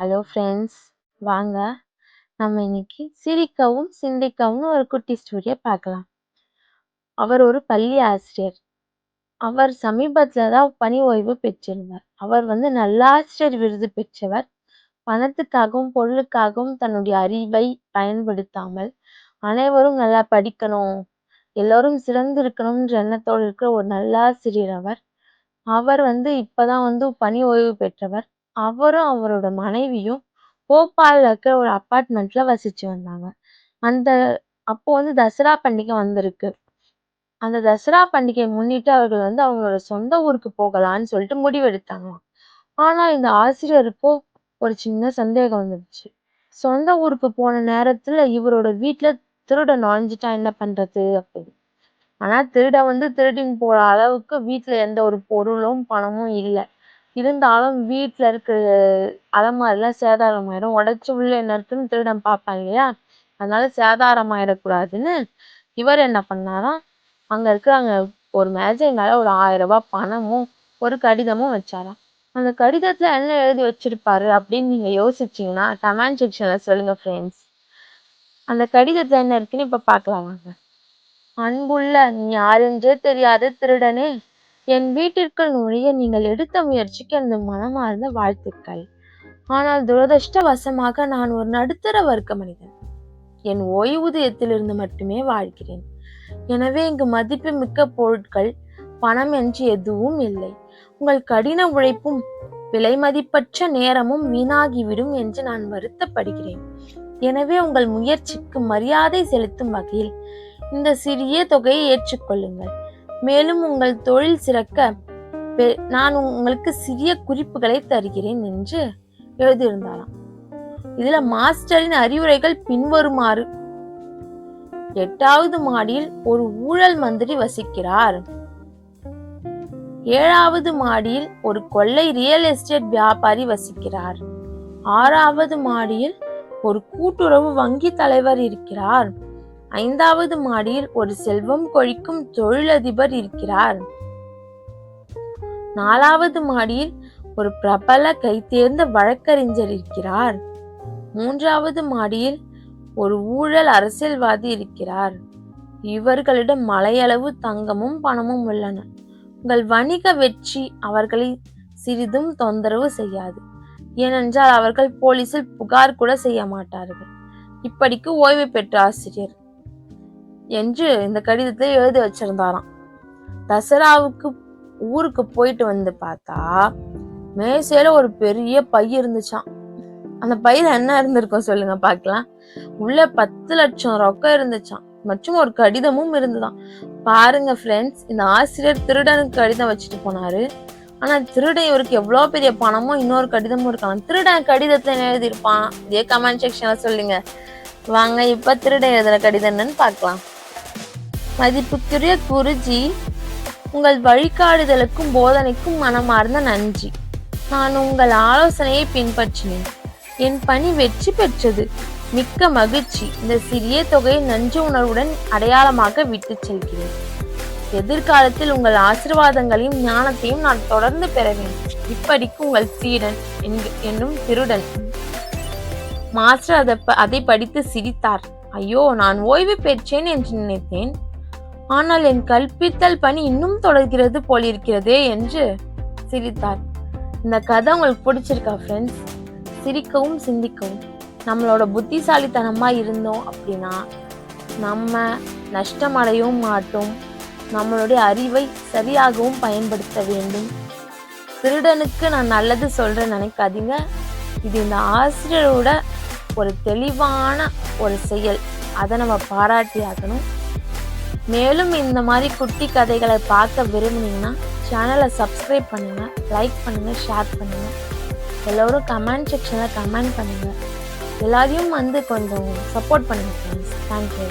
Hello friends வாங்க. நம்ம இன்னைக்கு சிரிக்கவும் சிந்திக்கவும் ஒரு குட்டி ஸ்டோரியை பார்க்கலாம். அவர் ஒரு பள்ளி ஆசிரியர். அவர் சமீபத்தில் தான் பணி ஓய்வு பெற்றிருந்தார். அவர் வந்து நல்லாசிரியர் விருது பெற்றவர். பணத்துக்காகவும் பொருளுக்காகவும் தன்னுடைய அறிவை பயன்படுத்தாமல் அனைவரும் நல்லா படிக்கணும் எல்லோரும் சிறந்து இருக்கணும்ன்ற எண்ணத்தோடு இருக்கிற ஒரு நல்லாசிரியர் அவர். அவர் வந்து இப்போதான் வந்து பணி ஓய்வு பெற்றவர். அவரும் அவரோட மனைவியும் போபால்ல இருக்கிற ஒரு அப்பார்ட்மெண்ட்ல வசிச்சு வந்தாங்க. அந்த அப்போ வந்து தசரா பண்டிகை வந்திருக்கு. அந்த தசரா பண்டிகையை முன்னிட்டு அவர்கள் வந்து அவங்களோட சொந்த ஊருக்கு போகலான்னு சொல்லிட்டு முடிவெடுத்தாங்களாம். ஆனா இந்த ஆசிரியருக்கோ ஒரு சின்ன சந்தேகம் வந்துடுச்சு. சொந்த ஊருக்கு போன நேரத்துல இவரோட வீட்டுல திருட நுழைஞ்சிட்டா என்ன பண்றது அப்படின்னு. ஆனா திருடன் வந்து திருடின்னு போற அளவுக்கு வீட்டுல எந்த ஒரு பொருளும் பணமும் இல்லை. இருந்தாலும் வீட்டில் இருக்கிற அலமாரிலாம் சேதாரமாயிடும் உடச்சி உள்ள என்ன இருக்குதுன்னு திருடன் பார்ப்பான் இல்லையா? அதனால சேதாரமாயிடக்கூடாதுன்னு இவர் என்ன பண்ணாராம்? அங்கே இருக்கிற அங்கே ஒரு மேஜை மேலே ஒரு ஆயிரம் ரூபாய் பணமும் ஒரு கடிதமும் வச்சாராம். அந்த கடிதத்தில் என்ன எழுதி வச்சிருப்பாரு அப்படின்னு நீங்கள் யோசிச்சிங்கன்னா கமெண்ட் செக்ஷனில் சொல்லுங்கள் ஃப்ரெண்ட்ஸ் அந்த கடிதத்தில் என்ன இருக்குன்னு இப்போ பார்க்கலாம் வாங்க. அன்புள்ள நீ யாருன்றே தெரியாத திருடனே. என் வீட்டிற்குள் நுழைய நீங்கள் எடுத்த முயற்சிக்கு எனது மனமார்ந்த வாழ்த்துக்கள். ஆனால் துரதிருஷ்டவசமாக நான் ஒரு நடுத்தர வர்க்க மனிதன். என் ஓய்வூதியத்திலிருந்து மட்டுமே வாழ்கிறேன். எனவே இங்கு மதிப்பு மிக்க பொருட்கள் பணம் என்று எதுவும் இல்லை. உங்கள் கடின உழைப்பும் விலை மதிப்பற்ற நேரமும் வீணாகிவிடும் என்று நான் வருத்தப்படுகிறேன். எனவே உங்கள் முயற்சிக்கு மரியாதை செலுத்தும் வகையில் இந்த சிறிய தொகையை ஏற்றுக்கொள்ளுங்கள். மேலும் உங்கள் தொழில் சிறக்க நான் உங்களுக்கு சிறிய குறிப்புகளை தருகிறேன் என்று எழுதியிருந்தாராம் இதுல மாஸ்டரின் அறிவுரைகள் பின்வருமாறு. எட்டாவது மாடியில் ஒரு ஊழல் மந்திரி வசிக்கிறார். ஏழாவது மாடியில் ஒரு கொள்ளை ரியல் எஸ்டேட் வியாபாரி வசிக்கிறார். ஆறாவது மாடியில் ஒரு கூட்டுறவு வங்கி தலைவர் இருக்கிறார். ஐந்தாவது மாடியில் ஒரு செல்வம் கொழிக்கும் தொழிலதிபர் இருக்கிறார். நாலாவது மாடியில் ஒரு பிரபல கைத்தேர்ந்த வழக்கறிஞர் இருக்கிறார். மூன்றாவது மாடியில் ஒரு ஊழல் அரசியல்வாதி இருக்கிறார். இவர்களிடம் மலையளவு தங்கமும் பணமும் உள்ளன. உங்கள் வணிக வெற்றி அவர்களை சிறிதும் தொந்தரவு செய்யாது. ஏனென்றால் அவர்கள் போலீசில் புகார் கூட செய்ய மாட்டார்கள். இப்படிக்கு ஓய்வு பெற்ற ஆசிரியர். என்று இந்த கடிதத்தை எழுதி வச்சிருந்தாராம். தசராவுக்கு ஊருக்கு போயிட்டு வந்து பார்த்தா மேசையில ஒரு பெரிய பை இருந்துச்சான் அந்த பையில என்ன இருந்திருக்கும் சொல்லுங்க பாக்கலாம் உள்ள பத்து லட்சம் ரொக்கம் இருந்துச்சான் மற்றும் ஒரு கடிதமும் இருந்துதான் பாருங்க ஃப்ரெண்ட்ஸ் இந்த ஆசிரியர் திருடனுக்கு கடிதம் வச்சுட்டு போனாரு. ஆனா திருடன் இவருக்கு எவ்வளவு பெரிய பணமும் இன்னொரு கடிதமும் இருக்கலாம் திருடன் கடிதத்தை என்ன எழுதியிருப்பான்? இதே கமெண்ட் செக்ஷன்ல சொல்லுங்க. வாங்க இப்ப திருடன் எழுதுற கடிதம் என்னன்னு பாக்கலாம் மதிப்புக்குரிய குருஜி உங்கள் வழிகாடுதலுக்கும் போதனைக்கும் மனமார்ந்த நன்றி. நான் உங்கள் ஆலோசனையை பின்பற்றினேன். என் பணி வெற்றி பெற்றது. மிக்க மகிழ்ச்சி. இந்த சிறிய தொகையை நன்றி உணர்வுடன் அடையாளமாக விட்டு செல்கிறேன். எதிர்காலத்தில் உங்கள் ஆசிர்வாதங்களையும் ஞானத்தையும் நான் தொடர்ந்து பெற வேண்டும் இப்படிக்கு உங்கள் சீடன் என்னும் திருடன். மாஸ்டர் அதை அதை படித்து சிரித்தார். ஐயோ நான் ஓய்வு பெற்றேன் என்று நினைத்தேன். ஆனால் என் கற்பித்தல் பணி இன்னும் தொடர்கிறது போலிருக்கிறதே என்று சிரித்தார். இந்த கதை உங்களுக்கு பிடிச்சிருக்கா ஃப்ரெண்ட்ஸ் சிரிக்கவும் சிந்திக்கவும். நம்மளோட புத்திசாலித்தனமாக இருந்தோம் அப்படின்னா நம்ம நஷ்டமடையவும் மாட்டோம். நம்மளுடைய அறிவை சரியாகவும் பயன்படுத்த வேண்டும். திருடனுக்கு நான் நல்லது சொல்கிறேன் நினைக்காதீங்க. இது இந்த ஆசிரியரோட ஒரு தெளிவான ஒரு செயல். அதை நம்ம பாராட்டி ஆகணும். மேலும் இந்த மாதிரி குட்டி கதைகளை பார்க்க விரும்புனீங்கன்னா சேனலை சப்ஸ்கிரைப் பண்ணுங்கள் லைக் பண்ணுங்கள் ஷேர் பண்ணுங்கள் எல்லோரும் கமெண்ட் செக்ஷனில் கமெண்ட் பண்ணுங்கள் எல்லாரையும் வந்து கொஞ்சம் சப்போர்ட் பண்ணுங்கள் ஃப்ரெண்ட்ஸ் தேங்க்யூ